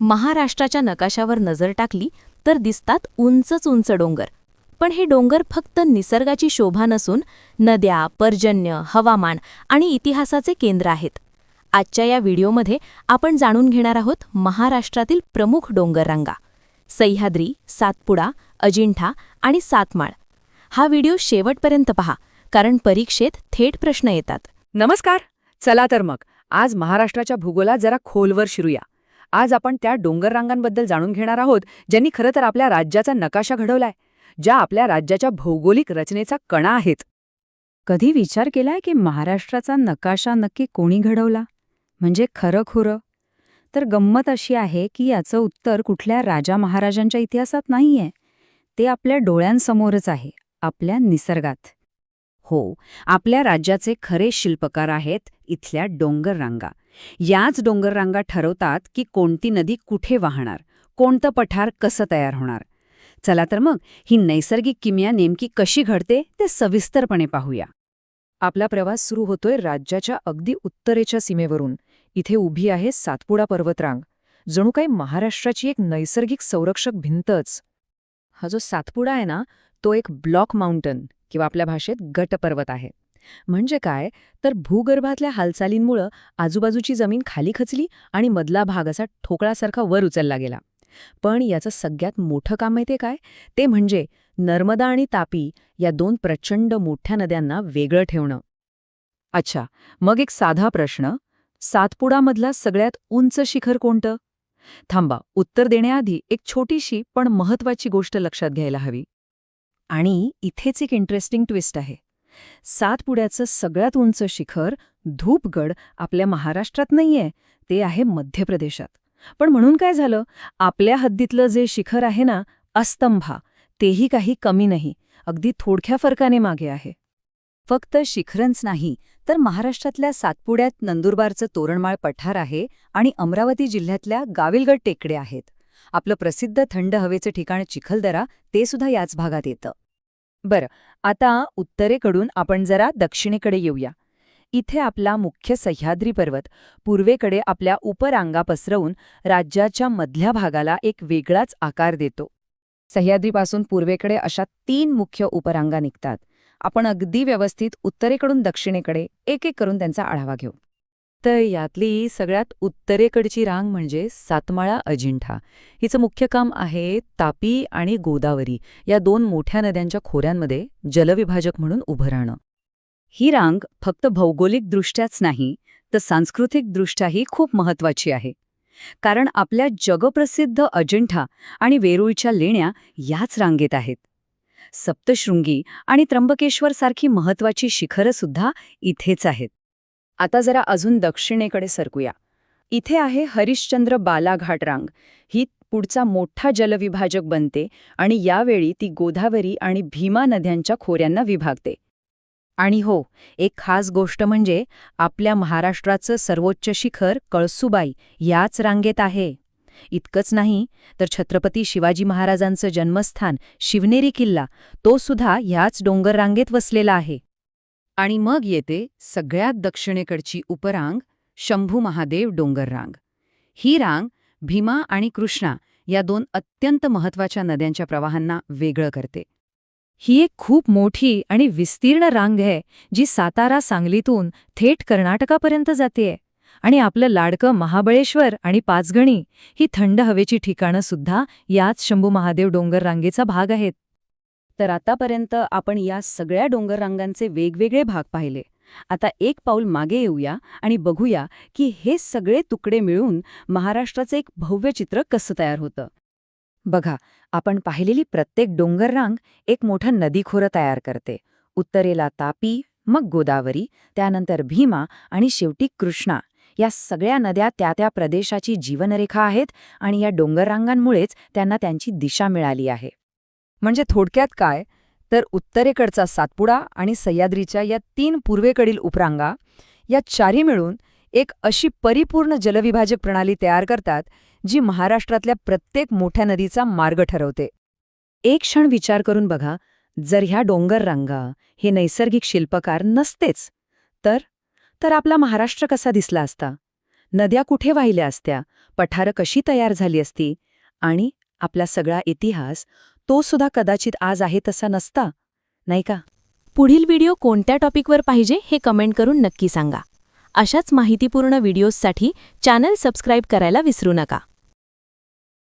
महाराष्ट्राच्या नकाशावर नजर टाकली तर दिसतात उंचच उंच डोंगर. पण हे डोंगर फक्त निसर्गाची शोभा नसून नद्या पर्जन्य हवामान आणि इतिहासाचे केंद्र आहेत. आजच्या या व्हिडिओमध्ये आपण जाणून घेणार आहोत महाराष्ट्रातील प्रमुख डोंगररांगा. सह्याद्री सातपुडा अजिंठा आणि सातमाळ. हा व्हिडिओ शेवटपर्यंत पहा कारण परीक्षेत थेट प्रश्न येतात. नमस्कार चला तर मग. आज महाराष्ट्राच्या भूगोलात जरा खोलवर शिरूया. आज आपण त्या डोंगररांगांबद्दल जाणून घेणार आहोत ज्यांनी खरं तर आपल्या राज्याचा नकाशा घडवलाय ज्या आपल्या राज्याच्या भौगोलिक रचनेचा कणा आहेत. कधी विचार केलाय की महाराष्ट्राचा नकाशा नक्की कोणी घडवला? म्हणजे खरं खुरं तर गंमत अशी आहे की याचं उत्तर कुठल्या राजा महाराजांच्या इतिहासात नाहीये. ते आपल्या डोळ्यांसमोरच आहे आपल्या निसर्गात. हो आपल्या राज्याचे खरे शिल्पकार आहेत इथल्या डोंगर रांगा. याच डोंगररांगा ठरवतात की कोणती नदी कुठे वाहणार कोणतं पठार कसं तयार होणार. चला तर मग ही नैसर्गिक किमया नेमकी कशी घडते ते सविस्तरपणे पाहूया. आपला प्रवास सुरू होतोय राज्याच्या अगदी उत्तरेच्या सीमेवरून. इथे उभी आहे सातपुडा पर्वतरांग. जणू काही महाराष्ट्राची एक नैसर्गिक संरक्षक भिंतच. हा जो सातपुडा आहे ना तो एक ब्लॉक माउंटन किंवा आपल्या भाषेत गटपर्वत आहे. म्हणजे काय? तर भूगर्भातल्या हालचालींमुळं आजूबाजूची जमीन खाली खचली आणि मधला भाग असा ठोकळासारखा वर उचलला गेला. पण याचं सगळ्यात मोठं काम माहिती काय? ते म्हणजे नर्मदा आणि तापी या दोन प्रचंड मोठ्या नद्यांना वेगळं ठेवणं. अच्छा मग एक साधा प्रश्न. सातपुडामधला सगळ्यात उंच शिखर कोणतं? थांबा उत्तर देण्याआधी एक छोटीशी पण महत्वाची गोष्ट लक्षात घ्यायला हवी. आणि इथेच एक इंटरेस्टिंग ट्विस्ट आहे. सातपुड्याचं सगळ्यात उंच शिखर धूपगड आपल्या महाराष्ट्रात नाहीये ते आहे मध्य प्रदेशात पण म्हणून काय झालं? आपल्या हद्दीतलं जे शिखर आहे ना अस्तंभा तेही काही कमी नाही अगदी थोडक्या फरकाने मागे आहे. फक्त शिखरंच नाही तर महाराष्ट्रातल्या सातपुड्यात नंदुरबारचं तोरणमाळ पठार आहे आणि अमरावती जिल्ह्यातल्या गाविलगड टेकडे आहेत. आपलं प्रसिद्ध थंड हवेचं ठिकाण चिखलदरा ते सुद्धा याच भागात येतं. बरं आता उत्तरेकडून आपण जरा दक्षिणेकडे येऊया. इथे आपला मुख्य सह्याद्री पर्वत पूर्वेकडे आपल्या उपरांगा पसरवून राज्याच्या मधल्या भागाला एक वेगळाच आकार देतो. सह्याद्रीपासून पूर्वेकडे अशा तीन मुख्य उपरांगा निघतात. आपण अगदी व्यवस्थित उत्तरेकडून दक्षिणेकडे एक एक करून त्यांचा आढावा घेऊ. तर यातली सगळ्यात उत्तरेकडची रांग म्हणजे सातमाळा अजिंठा. हिचं मुख्य काम आहे तापी आणि गोदावरी या दोन मोठ्या नद्यांच्या खोऱ्यांमध्ये जलविभाजक म्हणून उभं राहणं. ही रांग फक्त भौगोलिकदृष्ट्याच नाही तर सांस्कृतिकदृष्ट्याही खूप महत्वाची आहे. कारण आपल्या जगप्रसिद्ध अजिंठा आणि वेरूळच्या लेण्या याच रांगेत आहेत. सप्तशृंगी आणि त्र्यंबकेश्वर सारखी महत्वाची शिखरंसुद्धा इथेच आहेत. आता जरा अजून दक्षिणेकडे सरकूया. इथे आहे हरिश्चंद्र बालाघाट रांग. ही पुढचा मोठा जलविभाजक बनते आणि यावेळी ती गोदावरी आणि भीमा नद्यांच्या खोऱ्यांना विभागते. आणि हो एक खास गोष्ट म्हणजे आपल्या महाराष्ट्राचं सर्वोच्च शिखर कळसुबाई याच रांगेत आहे. इतकंच नाही तर छत्रपती शिवाजी महाराजांचं जन्मस्थान शिवनेरी किल्ला तो सुद्धा ह्याच डोंगर रांगेत वसलेला आहे. आणि मग येते सगळ्यात दक्षिणेकडची उपरांग शंभू महादेव डोंगर रांग ही रांग भीमा आणि कृष्णा या दोन अत्यंत महत्त्वाच्या नद्यांच्या प्रवाहांना वेगळं करते. ही एक खूप मोठी आणि विस्तीर्ण रांग आहे जी सातारा सांगलीतून थेट कर्नाटकापर्यंत जातेय. आणि आपलं लाडकं महाबळेश्वर आणि पाचगणी ही थंड हवेची ठिकाणं सुद्धा याच शंभू महादेव डोंगर रांगेचा भाग आहेत. तर आतापर्यंत आपण या सगळ्या डोंगर रांगांचे वेगवेगळे भाग पाहिले. आता एक पाऊल मागे येऊया आणि बघूया की हे सगळे तुकडे मिळून महाराष्ट्राचं एक भव्य चित्र कसं तयार होतं. बघा आपण पाहिलेली प्रत्येक डोंगर रांग एक मोठं नदीखोरं तयार करते. उत्तरेला तापी मग गोदावरी त्यानंतर भीमा आणि शेवटी कृष्णा. या सगळ्या नद्या त्या त्या प्रदेशाची जीवनरेखा आहेत आणि या डोंगररांगांमुळेच त्यांना त्यांची दिशा मिळाली आहे. म्हणजे थोडक्यात काय? तर उत्तरेकडचा सातपुडा आणि सह्याद्रीच्या या तीन पूर्वेकडील उपरांगा या चारी मिळून एक अशी परिपूर्ण जलविभाजक प्रणाली तयार करतात जी महाराष्ट्रातल्या प्रत्येक मोठ्या नदीचा मार्ग ठरवते. एक क्षण विचार करून बघा जर ह्या डोंगर रांगा हे नैसर्गिक शिल्पकार नसतेच तर? तर आपला महाराष्ट्र कसा दिसला असता? नद्या कुठे वाहिल्या असत्या? पठारं कशी तयार झाली असती? आणि आपला सगळा इतिहास तो सुद्धा कदाचित आज आहे तसा नसता नाही का? पुढील व्हिडिओ कोणत्या टॉपिकवर पाहिजे हे कमेंट करून नक्की सांगा. अशाच माहितीपूर्ण व्हिडिओजसाठी चॅनल सबस्क्राईब करायला विसरू नका.